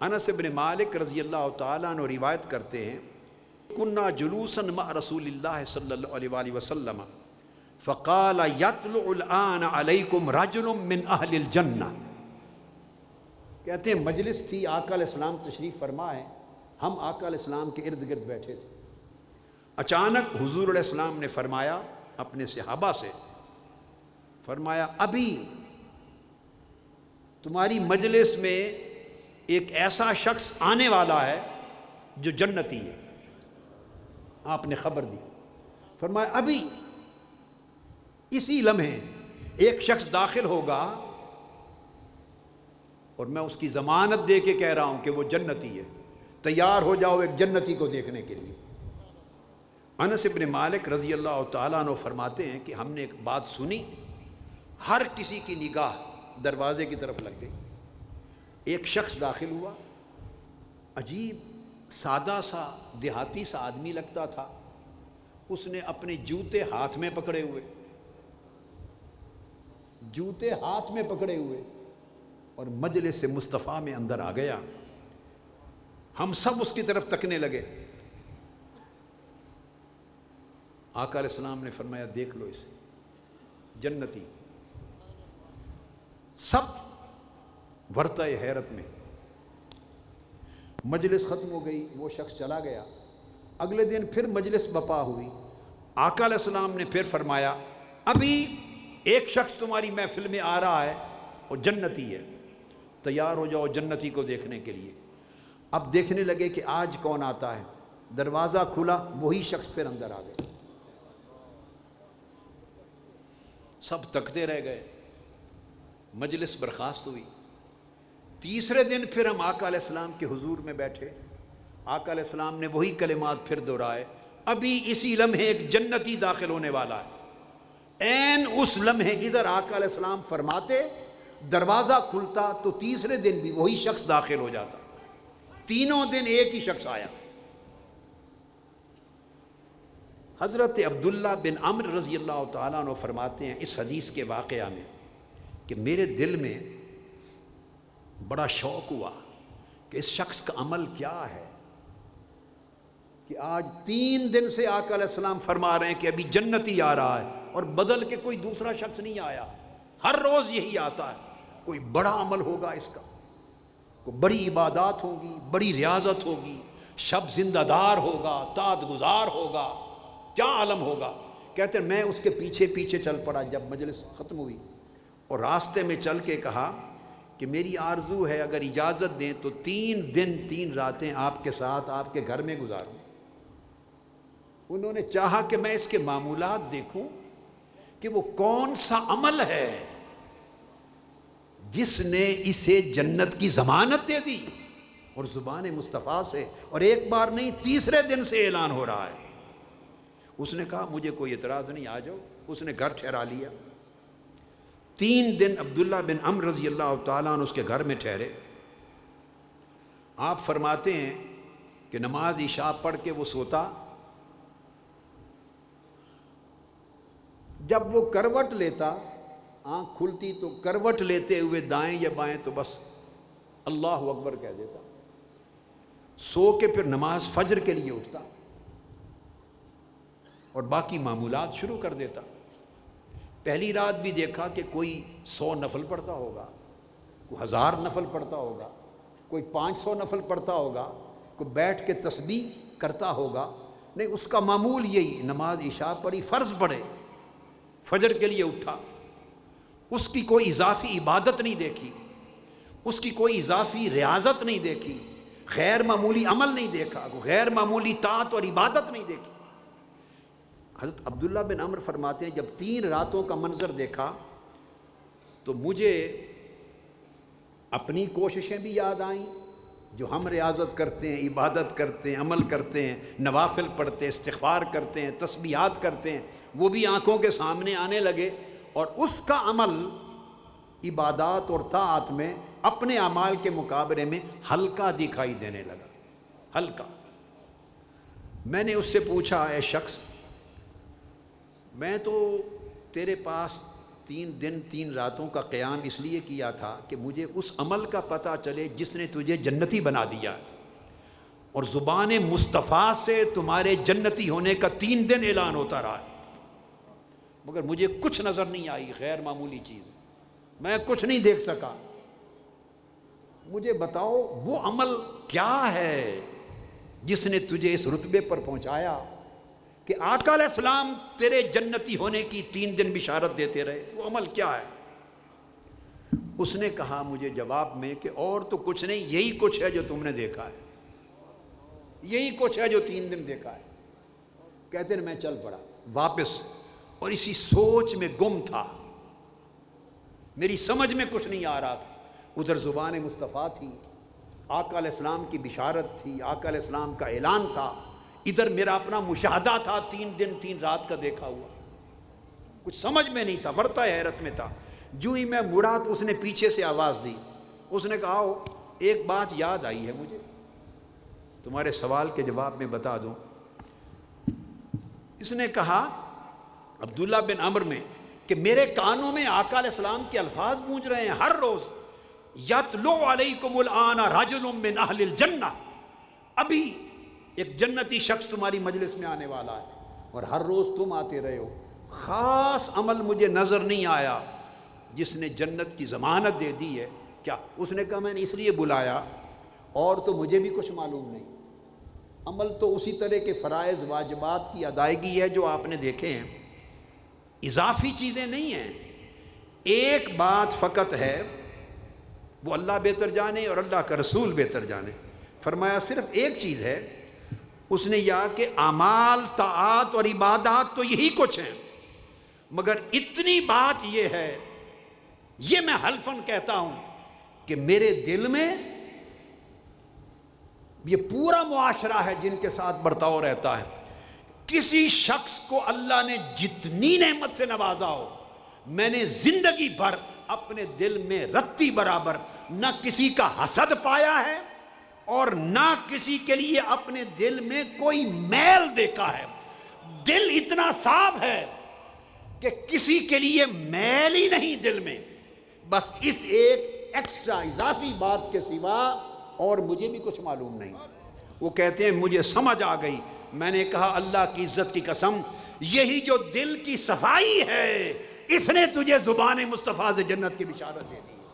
انس ابن مالک رضی اللہ تعالیٰ عنہ روایت کرتے ہیں کنہ جلوسن مع رسول اللہ صلی اللہ علیہ وآلہ وسلم، فقال یطلع الان علیکم رجل من اہل الجنہ. کہتے ہیں، مجلس تھی، آقا علیہ السلام تشریف فرما ہے ہم آقا علیہ السلام کے ارد گرد بیٹھے تھے۔ اچانک حضور علیہ السلام نے فرمایا اپنے صحابہ سے، فرمایا، ابھی تمہاری مجلس میں ایک ایسا شخص آنے والا ہے جو جنتی ہے۔ آپ نے خبر دی۔ فرمایا، ابھی اسی لمحے ایک شخص داخل ہوگا اور میں اس کی ضمانت دے کے کہہ رہا ہوں کہ وہ جنتی ہے۔ تیار ہو جاؤ ایک جنتی کو دیکھنے کے لیے۔ انس ابن مالک رضی اللہ تعالیٰ عنہ فرماتے ہیں کہ ہم نے ایک بات سنی، ہر کسی کی نگاہ دروازے کی طرف لگ گئی۔ ایک شخص داخل ہوا، عجیب، سادہ سا، دیہاتی سا آدمی لگتا تھا۔ اس نے اپنے جوتے ہاتھ میں پکڑے ہوئے۔ جوتے ہاتھ میں پکڑے ہوئے۔ اور مجلس سے مصطفیٰ میں اندر آ گیا۔ ہم سب اس کی طرف تکنے لگے۔ آقا علیہ السلام نے فرمایا، دیکھ لو اسے، جنتی۔ سب ورتہ حیرت میں۔ مجلس ختم ہو گئی، وہ شخص چلا گیا۔ اگلے دن پھر مجلس بپا ہوئی۔ آقا علیہ السلام نے پھر فرمایا، ابھی ایک شخص تمہاری محفل میں آ رہا ہے، وہ جنتی ہے۔ تیار ہو جاؤ جنتی کو دیکھنے کے لیے۔ اب دیکھنے لگے کہ آج کون آتا ہے۔ دروازہ کھلا، وہی شخص پھر اندر آ گئے سب تکتے رہ گئے۔ مجلس برخاست ہوئی۔ تیسرے دن پھر ہم آقا علیہ السلام کے حضور میں بیٹھے۔ آقا علیہ السلام نے وہی کلمات پھر دہرائے۔ ابھی اسی لمحے ایک جنتی داخل ہونے والا ہے۔ این اس لمحے ادھر آقا علیہ السلام فرماتے، دروازہ کھلتا تو تیسرے دن بھی وہی شخص داخل ہو جاتا۔ تینوں دن ایک ہی شخص آیا۔ حضرت عبداللہ بن عمر رضی اللہ تعالیٰ عنہ فرماتے ہیں اس حدیث کے واقعہ میں کہ میرے دل میں بڑا شوق ہوا کہ اس شخص کا عمل کیا ہے کہ آج تین دن سے آقا علیہ السلام فرما رہے ہیں کہ ابھی جنتی آ رہا ہے اور بدل کے کوئی دوسرا شخص نہیں آیا۔ ہر روز یہی آتا ہے۔ کوئی بڑا عمل ہوگا اس کا۔ کوئی بڑی عبادات ہوگی، بڑی ریاضت ہوگی۔ شب زندہ دار ہوگا، تاد گزار ہوگا۔ کیا عالم ہوگا؟ کہتے ہیں، میں اس کے پیچھے پیچھے چل پڑا جب مجلس ختم ہوئی اور راستے میں چل کے کہا کہ میری آرزو ہے اگر اجازت دیں تو تین دن، تین راتیں آپ کے ساتھ، آپ کے گھر میں گزاروں۔ انہوں نے چاہا کہ میں اس کے معمولات دیکھوں کہ وہ کون سا عمل ہے جس نے اسے جنت کی ضمانت دے دی۔ اور زبان مصطفیٰ سے، اور ایک بار نہیں، تیسرے دن سے اعلان ہو رہا ہے۔ اس نے کہا، مجھے کوئی اعتراض نہیں، آ جاؤ۔ اس نے گھر ٹھہرا لیا۔ تین دن عبداللہ بن عمر رضی اللہ تعالیٰ عنہ اس کے گھر میں ٹھہرے۔ آپ فرماتے ہیں کہ نماز عشاء پڑھ کے وہ سوتا۔ جب وہ کروٹ لیتا، آنکھ کھلتی تو کروٹ لیتے ہوئے دائیں یا بائیں تو بس اللہ اکبر کہہ دیتا۔ سو کے پھر نماز فجر کے لیے اٹھتا۔ اور باقی معمولات شروع کر دیتا۔ پہلی رات بھی دیکھا کہ کوئی سو نفل پڑھتا ہوگا، کوئی ہزار نفل پڑھتا ہوگا، کوئی پانچ سو نفل پڑھتا ہوگا، کوئی بیٹھ کے تسبیح کرتا ہوگا۔ نہیں، اس کا معمول یہی، نماز عشاء پڑھی، فرض پڑھے، فجر کے لیے اٹھا۔ اس کی کوئی اضافی عبادت نہیں دیکھی، اس کی کوئی اضافی ریاضت نہیں دیکھی، غیر معمولی عمل نہیں دیکھا، غیر معمولی طاعت اور عبادت نہیں دیکھی۔ حضرت عبداللہ بن عمر فرماتے ہیں، جب تین راتوں کا منظر دیکھا تو مجھے اپنی کوششیں بھی یاد آئیں، جو ہم ریاضت کرتے ہیں، عبادت کرتے ہیں، عمل کرتے ہیں، نوافل پڑھتے ہیں، استغفار کرتے ہیں، تسبیحات کرتے ہیں، وہ بھی آنکھوں کے سامنے آنے لگے اور اس کا عمل عبادات اور طاعت میں، اپنے اعمال کے مقابلے میں ہلکا دکھائی دینے لگا۔ ہلکا۔ میں نے اس سے پوچھا، اے شخص میں تو تیرے پاس تین دن تین راتوں کا قیام اس لیے کیا تھا کہ مجھے اس عمل کا پتہ چلے جس نے تجھے جنتی بنا دیا۔ اور زبان مصطفیٰ سے تمہارے جنتی ہونے کا تین دن اعلان ہوتا رہا ہے۔ مگر مجھے کچھ نظر نہیں آئی، غیر معمولی چیز۔ میں کچھ نہیں دیکھ سکا۔ مجھے بتاؤ، وہ عمل کیا ہے جس نے تجھے اس رتبے پر پہنچایا؟ کہ آقا علیہ السلام تیرے جنتی ہونے کی تین دن بشارت دیتے رہے، وہ عمل کیا ہے؟ اس نے کہا مجھے جواب میں کہ اور تو کچھ نہیں، یہی کچھ ہے جو تم نے دیکھا ہے۔ یہی کچھ ہے جو تین دن دیکھا ہے۔ کہتے ہیں میں چل پڑا، واپس۔ اور اسی سوچ میں گم تھا۔ میری سمجھ میں کچھ نہیں آ رہا تھا۔ ادھر زبان مصطفیٰ تھی، آقا علیہ السلام کی بشارت تھی، آقا علیہ السلام کا اعلان تھا۔ ادھر میرا اپنا مشاہدہ تھا، تین دن، تین رات کا دیکھا ہوا۔ کچھ سمجھ میں نہیں تھا، ورتا حیرت میں تھا۔ جو ہی میں مڑا تو اس نے پیچھے سے آواز دی، اس نے کہا ایک بات یاد آئی ہے مجھے۔ تمہارے سوال کے جواب میں بتا دوں۔ اس نے کہا، عبداللہ بن عمر میں، کہ میرے کانوں میں آقا علیہ السلام کے الفاظ گونج رہے ہیں۔ ہر روز، یتلو علیکم الان رجل من اہل الجنہ۔ ابھی ایک جنتی شخص تمہاری مجلس میں آنے والا ہے اور ہر روز تم آتے رہے ہو۔ خاص عمل مجھے نظر نہیں آیا جس نے جنت کی ضمانت دے دی ہے۔ کیا اس نے کہا میں نے اس لیے بلایا؟ اور تو مجھے بھی کچھ معلوم نہیں۔ عمل تو اسی طرح کے فرائض، واجبات کی ادائیگی ہے جو آپ نے دیکھے ہیں۔ اضافی چیزیں نہیں ہیں۔ ایک بات فقط ہے، وہ اللہ بہتر جانے اور اللہ کا رسول بہتر جانے۔ فرمایا صرف ایک چیز ہے اس نے یا کہ اعمال طاعت اور عبادات تو یہی کچھ ہیں۔ مگر اتنی بات یہ ہے، یہ میں حلفن کہتا ہوں کہ میرے دل میں یہ پورا معاشرہ ہے جن کے ساتھ برتاؤ رہتا ہے۔ کسی شخص کو اللہ نے جتنی نعمت سے نوازا ہو، میں نے زندگی بھر اپنے دل میں رتی برابر نہ کسی کا حسد پایا ہے اور نہ کسی کے لیے اپنے دل میں کوئی میل دیکھا ہے۔ دل اتنا صاف ہے کہ کسی کے لیے میل ہی نہیں دل میں۔ بس اس ایک ایکسٹرا اضافی بات کے سوا اور مجھے بھی کچھ معلوم نہیں۔ وہ کہتے ہیں، مجھے سمجھ آ گئی۔ میں نے کہا، اللہ کی عزت کی قسم، یہی جو دل کی صفائی ہے، اس نے تجھے زبان مصطفیٰ سے جنت کی بشارت دے دی۔